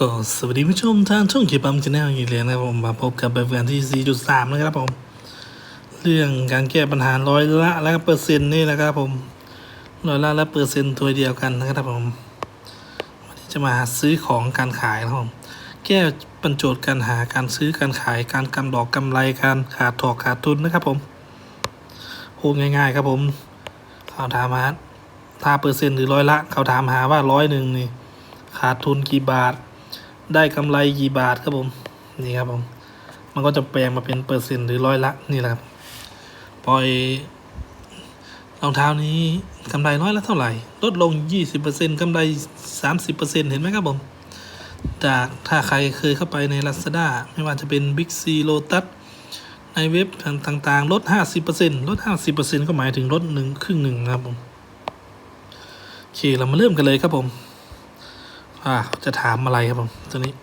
ก็สวัสดีผู้ชมทางช่องเขียปั๊มชาแนลอีกแล้วนะครับผมมาพบกับแบบแฟนที่ 4.3 นะครับผม เรื่องการแก้ปัญหาร้อยละและเปอร์เซ็นต์นี่นะครับผมร้อยละและเปอร์เซ็นต์ตัวเดียวกันนะครับผมวันนี้จะมาซื้อของการขายนะครับผมแก้ปัญโจทย์การหาการซื้อการขายการกำดอกกำไรการขาดถอกขาดทุนนะครับผมพูดง่าย ๆ ครับผมเขาถามหาถ้าเปอร์เซ็นต์หรือร้อยละ เขาถามหาว่าร้อยหนึ่งนี่ขาดทุนกี่บาท ได้กำไรกี่บาทครับผมนี่ครับผมมันก็จะแปลงมาเป็นเปอร์เซ็นต์หรือร้อยละนี่แหละครับปล่อยรองเท้านี้กำไรร้อยละเท่าไหร่ ลดลง 20%กำไร 30%เห็นไหมครับผม จากถ้าใครเคยเข้าไปใน Lazada ไม่ว่าจะเป็น Big C Lotus ในเว็บต่างๆ ลด 50%ลด 50%ก็หมายถึงลดหนึ่งครึ่งหนึ่งครับผมโอเคเรามาเริ่มกันเลยครับผม อ่าจะถามอะไรครับผมตัวนี้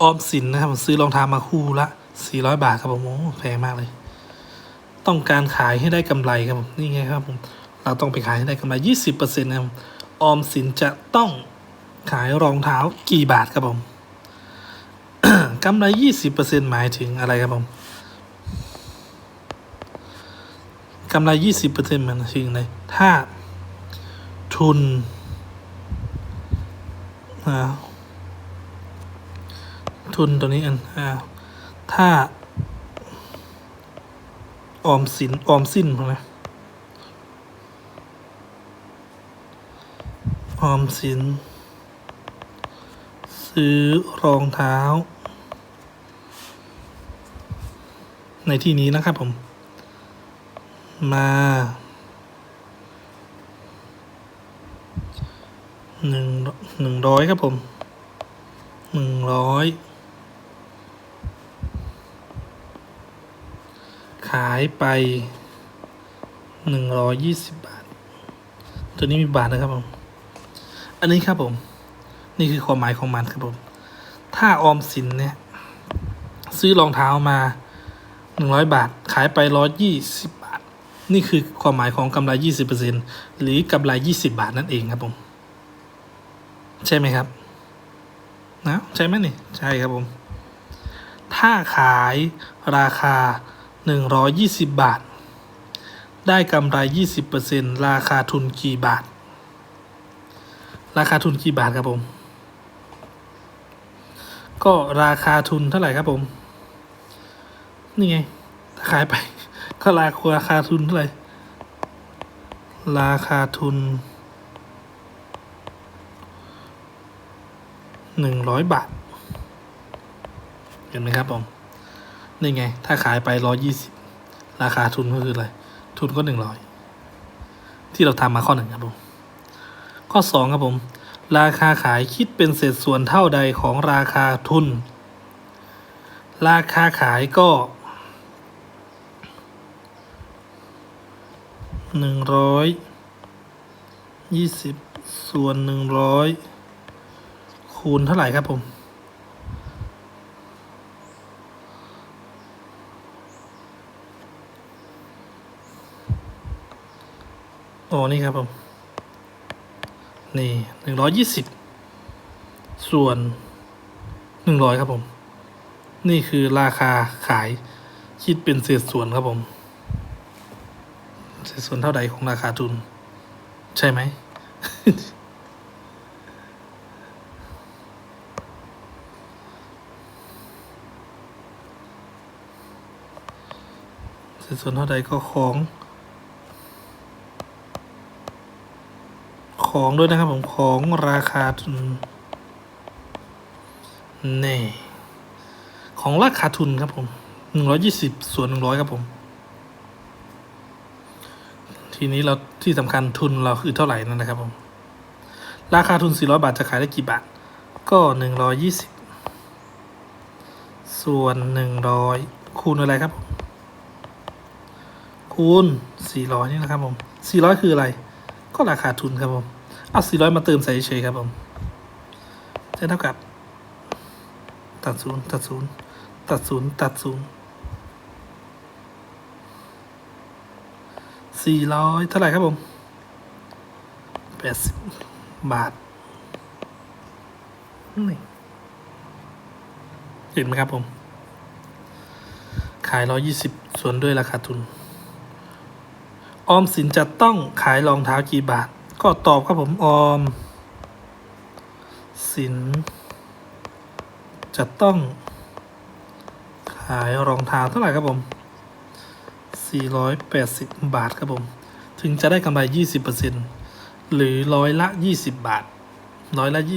ออมสินนะครับผมซื้อรองเท้ามาคู่ละ400บาทครับผมโอ้แพงมากเลย ต้องการขายให้ได้กำไรครับผมนี่ไงครับผมเราต้องไปขายให้ได้กำไร20%นะครับออมสินจะต้องขายรองเท้ากี่บาทครับผมกำไร20%หมายถึงอะไรครับผมกำไร20%หมายถึงอะไรถ้าทุน อ่าทุนตัวนี้อันอ่าถ้า ออมสิน ออมสิ้นพอไหมออมสิน ซื้อรองเท้า ในที่นี้นะครับผม มา หนึ่งหนึ่งร้อยครับผมหนึ่งร้อยขายไปหนึ่งร้อยยี่สิบบาท ตัวนี้มีบาทนะครับผม อันนี้ครับผม นี่คือความหมายของมันครับผม ถ้าออมสินเนี่ย ซื้อรองเท้ามาหนึ่งร้อยบาท ขายไปร้อยยี่สิบบาท นี่คือความหมายของกำไรยี่สิบเปอร์เซ็นหรือกำไรยี่สิบาทนั่นเองครับผม ใช่ไหมครับ นะใช่ไหมนี่ ใช่ครับผม ถ้าขายราคา 120 บาท ได้กำไร 20%ราคาทุนกี่บาท ราคาทุนกี่บาทครับผม ก็ราคาทุนเท่าไหร่ครับผม นี่ไงถ้าขายไป ก็ราคาราคาทุนเท่าไหร่ ราคาทุน หนึ่งร้อยบาท เห็นไหมครับผม นี่ไง ถ้าขายไปร้อยี่สิบราคาทุนก็คืออะไร ทุนก็หนึ่งร้อยที่เราทำมาข้อหนึ่งครับผม ข้อสองครับผม ราคาขายคิดเป็นเศษส่วนเท่าใดของราคาทุน ราคาขายก็หนึ่งร้อยยี่สิบส่วนหนึ่งร้อย คูณเท่าไหร่ครับผมโอ้นี่ครับผม นี่หนึ่งร้อยยี่สิบส่วนหนึ่งร้อยครับผม นี่คือราคาขายคิดเป็นเศษส่วนครับผม เศษส่วนเท่าใดของราคาทุน ใช่ไหม เศษส่วนเท่าใดก็ของ ของด้วยนะครับผมของราคาทุนนี่ของราคาทุนครับผมหนึ่งร้อยี่สิบส่วนหนึ่งร้อยครับผม ทีนี้เราที่สำคัญทุนเราคือเท่าไหร่นั่นนะครับผม ราคาทุนสี่ร้อยบาทจะขายได้กี่บาท ก็หนึ่งร้อยี่สิบส่วนหนึ่งร้อยคูณอะไรครับผม คูณสี่ร้อยนี่นะครับผมสี่ร้อยคืออะไร ก็ราคาทุนครับผมเอาสี่ร้อยมาเติมใส่เฉยครับผมจะเท่ากับตัดศูนย์ตัดศูนย์ตัดศูนย์ตัดศูนย์สี่ร้อยเท่าไหร่ครับผมแปดสิบบาทนี่เห็นไหมครับผม ขายร้อยี่สิบส่วนด้วยราคาทุน ออมสินจะต้องขายรองเท้ากี่บาท ก็ตอบครับผมออม สิน จะต้อง ขายรองเท้าเท่าไหร่ครับผม 480 บาทครับผม ถึงจะได้กำไร 20%หรือร้อยละ 20 บาท ร้อยละ 20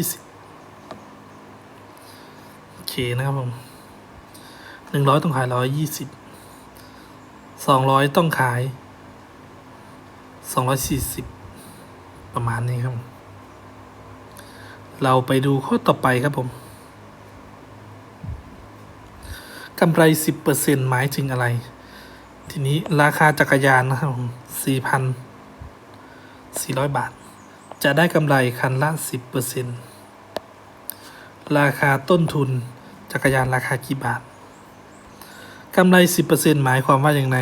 โอเคนะครับผม 100 ต้องขาย 120 200 ต้องขาย 240ประมาณนี้ครับ เราไปดูข้อต่อไปครับผมกำไร 10%หมายถึงอะไร ทีนี้ราคาจักรยานนะครับผม4,400 บาท จะได้กำไรคันละ 10%ราคาต้นทุนจักรยานราคากี่บาท กำไร 10%หมายความว่าอย่างไร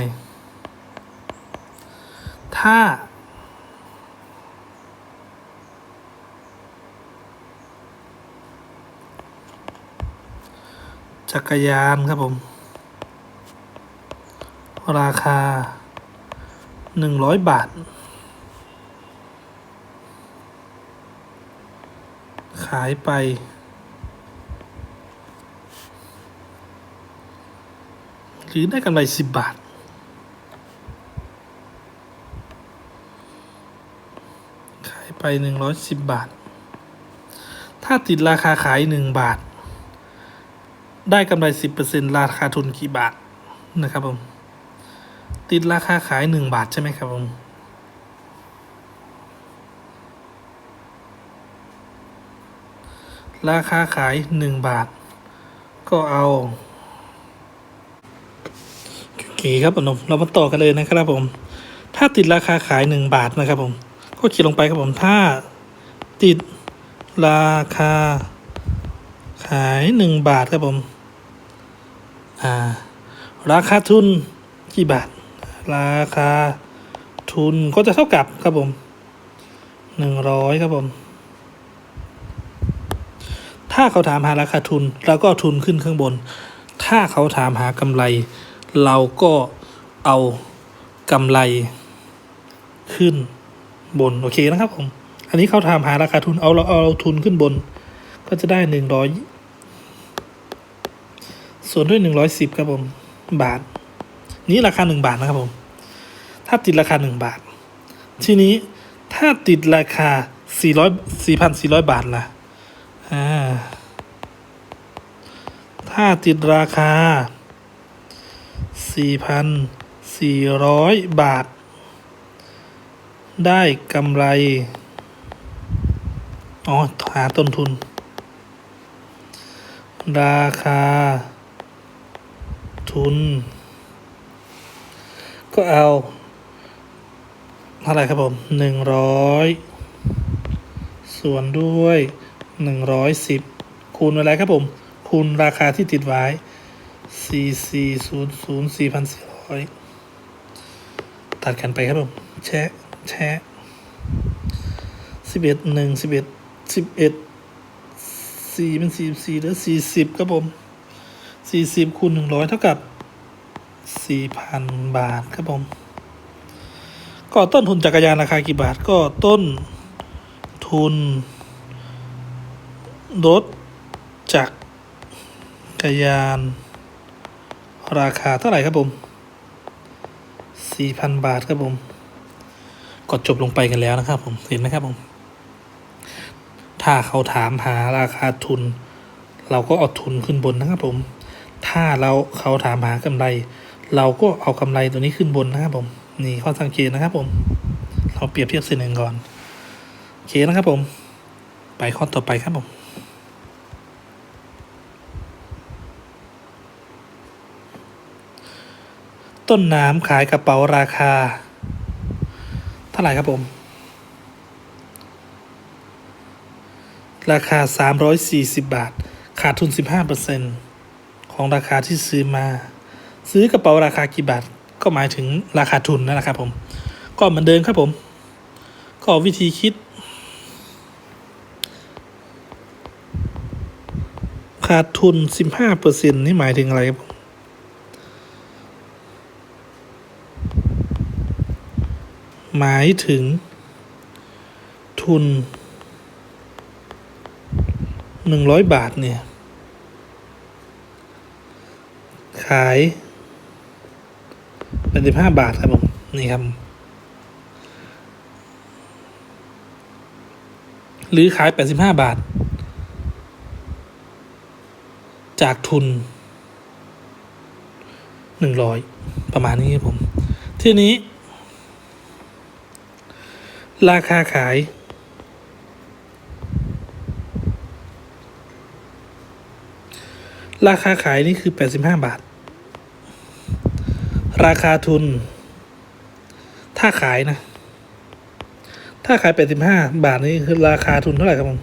ถ้าจักรยานครับผม ราคาหนึ่งร้อยบาท ขายไปหรือได้กำไรสิบบาท ไปหนึ่งร้อยสิบบาท ถ้าติดราคาขายหนึ่งบาท ได้กำไรสิบเปอร์เซ็นราคาทุนกี่บาทนะครับผม ติดราคาขายหนึ่งบาทใช่ไหมครับผมราคาขายหนึ่งบาท ก็เอาโอเคครับผมเรามาต่อกันเลยนะครับผม ถ้าติดราคาขายหนึ่งบาทนะครับผม ก็เขียนลงไปครับผมถ้าติดราคา ขายหนึ่งบาทครับผม อ่า ราคาทุนกี่บาท ราคาทุนก็จะเท่ากับครับผมหนึ่งร้อยครับผม ถ้าเขาถามหาราคาทุนเราก็ทุนขึ้นข้างบน ถ้าเขาถามหากำไร เราก็เอากำไรขึ้น บน โอเคนะครับผม อันนี้เขาถามหาราคาทุนเอาเราเอาทุนขึ้นบน ก็จะได้หนึ่งร้อยส่วนด้วยหนึ่งร้อยสิบครับผม บาท นี้ราคาหนึ่งบาทนะครับผม ถ้าติดราคาหนึ่งบาท ทีนี้ถ้าติดราคาสี่ร้อยสี่พันสี่ร้อยบาทล่ะอ่าถ้าติดราคาสี่พันสี่ร้อยบาท ได้กำไร อ๋อ หาต้นทุน ราคา ทุน ก็เอาเท่าไรครับผมหนึ่งร้อยส่วนด้วยหนึ่งร้อยสิบคูณอะไรครับผม คูณราคาที่ติดไว้สี่สี่ศูนย์ศูนย์สี่พันสี่ร้อยตัดกันไปครับผม แชะ แชะสิบเอ็ดหนึ่งสิบเอ็ดสิบเอ็ดสี่เป็นสี่สี่แล้วสี่สิบครับผมสี่สิบคูณหนึ่งร้อยเท่ากับสี่พันบาทครับผม ก็ต้นทุนจักรยานราคากี่บาทก็ต้นทุนรถจักรยาน ราคาเท่าไหร่ครับผมสี่พันบาทครับผม ก็จบลงไปกันแล้วนะครับ ผมเห็นไหมครับผม ถ้าเขาถามหาราคาทุน เราก็เอาทุนขึ้นบนนะครับผม ถ้าเราเขาถามหากำไร เราก็เอากำไรตัวนี้ขึ้นบนนะครับผมนี่ข้อสังเกตนะครับ ผม เราเปรียบเทียบเส้นหนึ่งก่อนโอเคนะครับผม ไปข้อต่อไปครับผมต้นน้ำขายกระเป๋าราคา ท่าไหร่ครับผม ราคา 340 บาท ขาดทุน 15%ของราคาที่ซื้อมา ซื้อกระเป๋าราคากี่บาท ก็หมายถึงราคาทุนนั่นแหละครับผม ก็เหมือนเดิมครับผม ก็วิธีคิด ขาดทุนสิบห้าเปอร์เซ็นนี่หมายถึงอะไรครับผม หมายถึง ทุนหนึ่งร้อยบาทเนี่ย ขายแปดสิบห้าบาทครับผม นี่ครับ หรือขายแปดสิบห้าบาท จากทุนหนึ่งร้อยประมาณนี้ครับผม ทีนี้ ราคาขาย ราคาขายนี่คือแปดสิบห้าบาท ราคาทุน ถ้าขายนะ ถ้าขายแปดสิบห้าบาทนี่คือราคาทุนเท่าไหร่ครับผม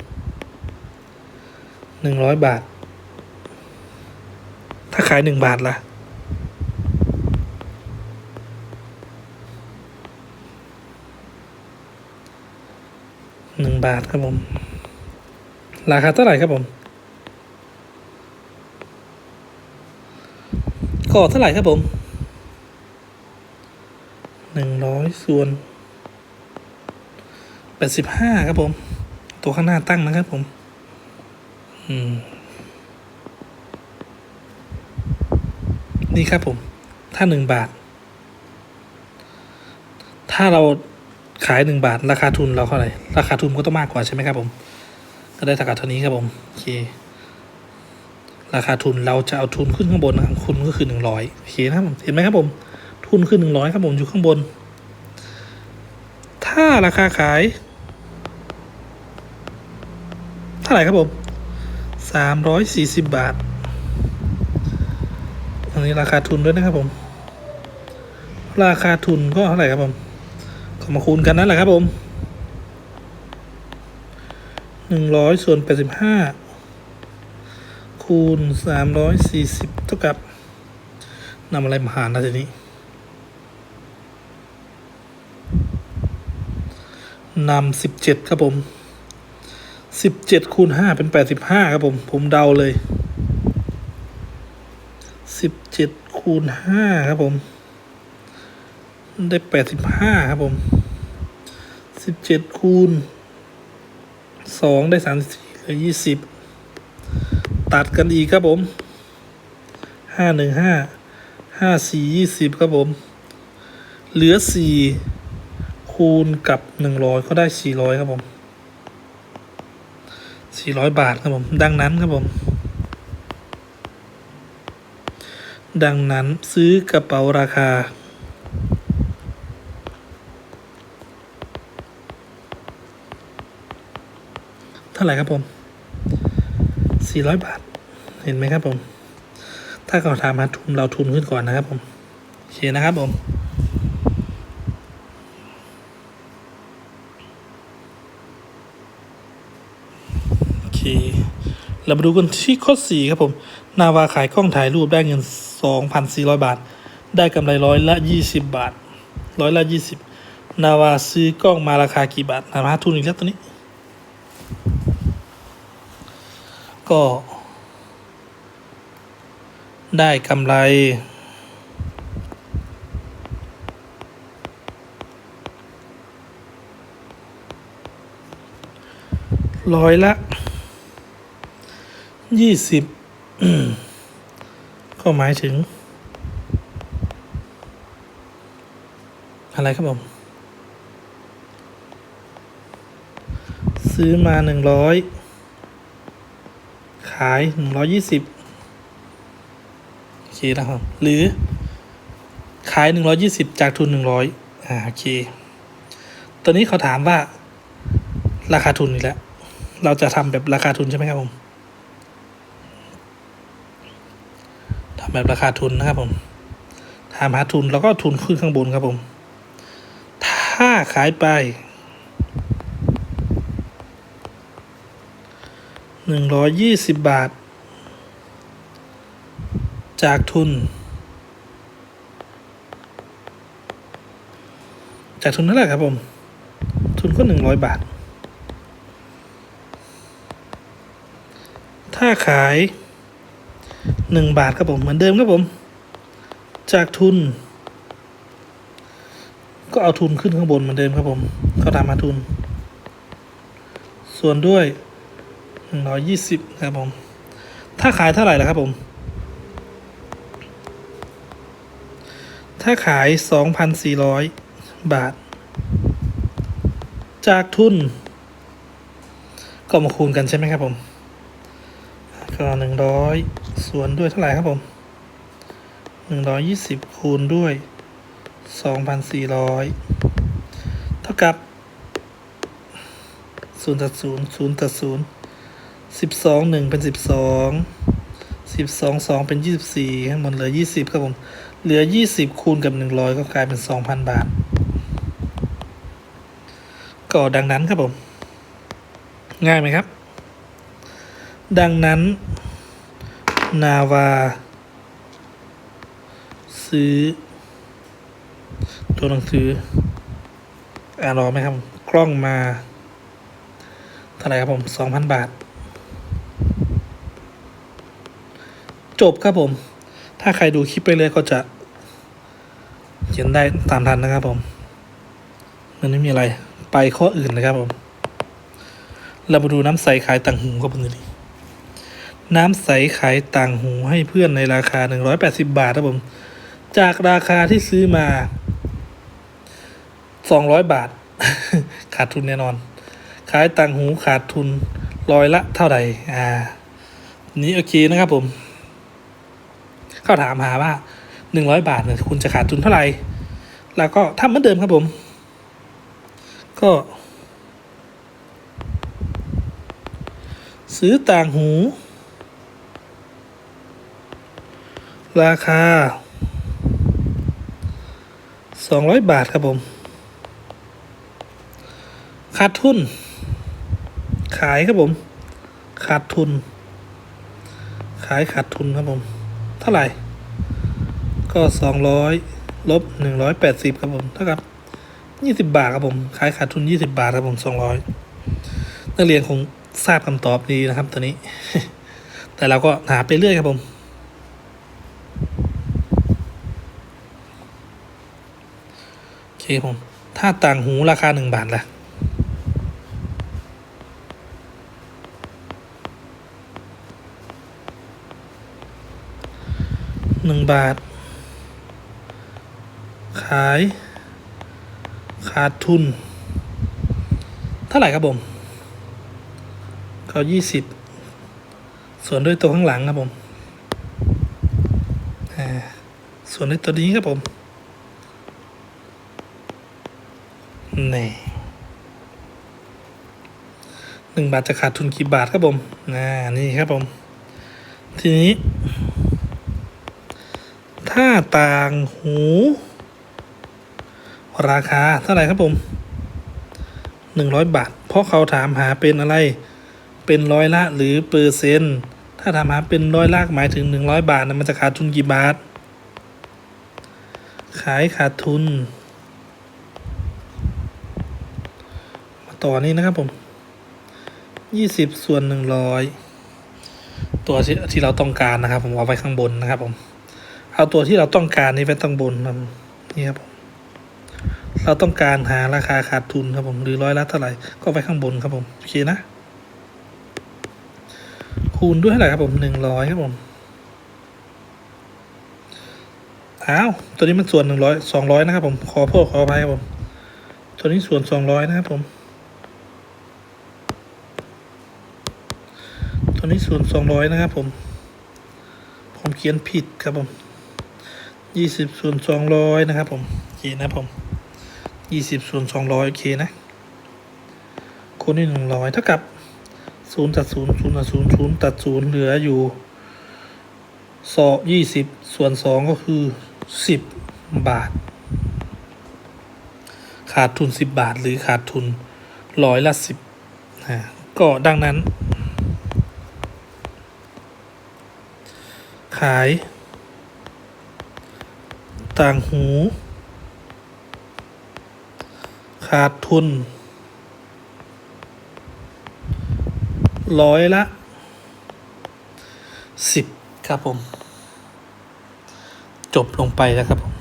หนึ่งร้อยบาท ถ้าขายหนึ่งบาทล่ะ หนึ่งบาทครับผม ราคาเท่าไหร่ครับผม ก็เท่าไหร่ครับผมหนึ่งร้อยส่วนแปดสิบห้าครับผม ตัวข้างหน้าตั้งนะครับผม อืม นี่ครับผม ถ้าหนึ่งบาท ถ้าเรา ขายหนึ่งบาท ราคาทุนเราเท่าไหร่ราคาทุนก็ต้องมากกว่าใช่ไหมครับผม ก็ได้เท่ากับเท่านี้ครับผมโอเคราคาทุนเราจะเอาทุนขึ้นข้างบนนะครับคุณก็คือหนึ่งร้อยโอเคนะครับผมเห็นไหมครับผม ทุนขึ้นหนึ่งร้อยครับผมอยู่ข้างบน ถ้าราคาขาย เท่าไหร่ครับผมสามร้อยสี่สิบบาทอันนี้ราคาทุนด้วยนะครับผม ราคาทุนก็เท่าไหร่ครับผม ก็มาคูณกันนั่นแหละครับผมหนึ่งร้อยส่วนแปดสิบห้าคูณสามร้อยสี่สิบเท่ากับนำอะไรมาหารนะทีนี้นำสิบเจ็ดครับผมสิบเจ็ดคูณห้าเป็นแปดสิบห้าครับผม ผมเดาเลยสิบเจ็ดคูณห้าครับผม ได้แปดสิบห้าครับผมสิบเจ็ดคูณสองได้สามสี่เหลือยี่สิบตัดกันอีกครับผมห้าหนึ่งห้าห้าสี่ยี่สิบครับผม เหลือสี่คูณกับหนึ่งร้อยก็ได้สี่ร้อยครับผมสี่ร้อยบาทครับผม ดังนั้นครับผม ดังนั้นซื้อกระเป๋าราคา ท่าไหร่ครับผม 400 บาท เห็นไหมครับผม ถ้าเขาถามหาทุนเราทุนขึ้นก่อนนะครับผมโอเคนะครับผมโอเคเรามาดูกันที่ข้อ 4 ครับผม นาวาขายกล้องถ่ายรูปได้เงิน 2,400 บาท ได้กำไรร้อยละ 20 บาทร้อยละ 20 นาวาซื้อกล้องมาราคากี่บาทถามาทุนอีกแล้วตัวนี้ ก็ ได้กำไร ร้อยละยี่สิบก็หมายถึง อะไรครับผม ซื้อมาหนึ่งร้อยายหนึ่งร้อยี่สิบโอเคนะครับ หรือ ขายหนึ่งร้อยี่สิบจากทุนหนึ่งร้อยอ่าโอเคตอนนี้เขาถามว่า ราคาทุนอีกแหล้วเราจะทำแบบราคาทุนใช่ไหมครับผมทำแบบราคาทุนนะครับผมถามหาทุนแล้วก็ทุนขึ้นข้างบนครับผม ถ้าขายไป หนึ่งร้อยยี่สิบบาท จากทุน จากทุนเท่าไหร่ครับผม ทุนก็หนึ่งร้อยบาท ถ้าขายหนึ่งบาทครับผม เหมือนเดิมครับผม จากทุน ก็เอาทุนขึ้นข้างบนเหมือนเดิมครับผมก็ตามมาทุน ส่วนด้วย หนึ่งร้อยยี่สิบครับผม ถ้าขายเท่าไหร่ล่ะครับผม ถ้าขายสองพันสี่ร้อยบาท จากทุน ก็มาคูณกันใช่ไหมครับผม ก็หนึ่งร้อยส่วนด้วยเท่าไหร่ครับผมหนึ่งร้อยยี่สิบคูณด้วยสองพันสี่ร้อยเท่ากับศูนย์ตัดศูนย์ศูนย์ตัดศูนย์ สิบสองหนึ่งเป็นสิบสองสิบสองสองเป็นยี่สิบสี่ข้างบนเหลือยี่สิบครับผม เหลือยี่สิบคูณกับหนึ่งร้อยก็กลายเป็นสองพันบาท ก็ดังนั้นครับผม ง่ายไหมครับ ดังนั้น นาวา ซื้อ ตัวหนังสืออ่านออกไหมครับ กล้องมา เท่าไหร่ครับผมสองพันบาท จบครับผม ถ้าใครดูคลิปไปเลยก็จะเขียนได้ตามทันนะครับผม มันไม่มีอะไร ไปข้ออื่นนะครับผม เรามาดูน้ำใสขายต่างหูครับผมดูดิน้ำใสขายต่างหูให้เพื่อนในราคา 180 บาทครับผม จากราคาที่ซื้อมา 200 บาท ขาดทุนแน่นอน ขายต่างหูขาดทุนร้อยละเท่าไหร่ อ่า นี้โอเคนะครับผม เขาถามหาว่า 100 บาทเนี่ยคุณจะขาดทุนเท่าไหร่ แล้วก็ทำเหมือนเดิมครับผม ก็ ซื้อต่างหู ราคา 200 บาทครับผมขาดทุน ขายครับผม ขาดทุน ขายขาดทุนครับผม เท่าไหร่ ก็200ลบ180ครับผมเท่ากับ20บาทครับผมขายขาดทุน20บาทครับผม200นักเรียนคงทราบคำตอบดีนะครับตัวนี้ แต่เราก็หาไปเรื่อยครับผมโอเคผม ถ้าต่างหูราคาหนึ่งบาทล่ะหนึ่งบาทายขาดทุน เท่าไหร่ครับผมก็ยี่สิบส่วนด้วยตัวข้างหลังครับผมส่วนด้วยตัวนี้ครับผมนี่หนึ่งบาทจะขาดทุนกี่บาทครับผมอ่านี่ครับผม ทีนี้ ถ้าต่างหู ราคาเท่าไหร่ครับผมหนึ่งร้อยบาท เพราะเขาถามหาเป็นอะไร เป็นร้อยละหรือเปอร์เซ็นต์ ถ้าถามหาเป็นร้อยละหมายถึงหนึ่งร้อยบาทนะมันจะขาดทุนกี่บาท ขายขาดทุน มาต่อนี้นะครับผมยี่สิบส่วนหนึ่งร้อยตัวที่ที่เราต้องการนะครับ ผมเอาไว้ข้างบนนะครับผม เอาตัวที่เราต้องการนี้ไว้ตั้งบนนี่ครับผม เราต้องการหาราคาขาดทุนครับผม หรือร้อยละเท่าไหร่ ก็ไว้ข้างบนครับผม โอเคนะ คูณด้วยเท่าไหร่ครับผมหนึ่งร้อยครับผมอ้าวตัวนี้มันส่วนหนึ่งร้อยสองร้อยนะครับผม ขอโทษขออภัยครับผม ตัวนี้ส่วนสองร้อยนะครับผม ตัวนี้ส่วนสองร้อยนะครับผม ผมเขียนผิดครับผมยี่สิบส่วนสองร้อยนะครับผมโอเคนะผม ยี่สิบส่วนสองร้อยโอเคนะคูณด้วยหนึ่งร้อยเท่ากับศูนย์ตัดศูนย์ศูนย์ตัดศูนย์ศูนย์ตัดศูนย์เหลืออยู่สองยี่สิบส่วนสองก็คือสิบบาท ขาดทุนสิบบาทหรือขาดทุนร้อยละสิบอ่าก็ดังนั้น ขาย ต่างหู ขาดทุน ร้อยละสิบครับผม จบลงไปแล้วครับผม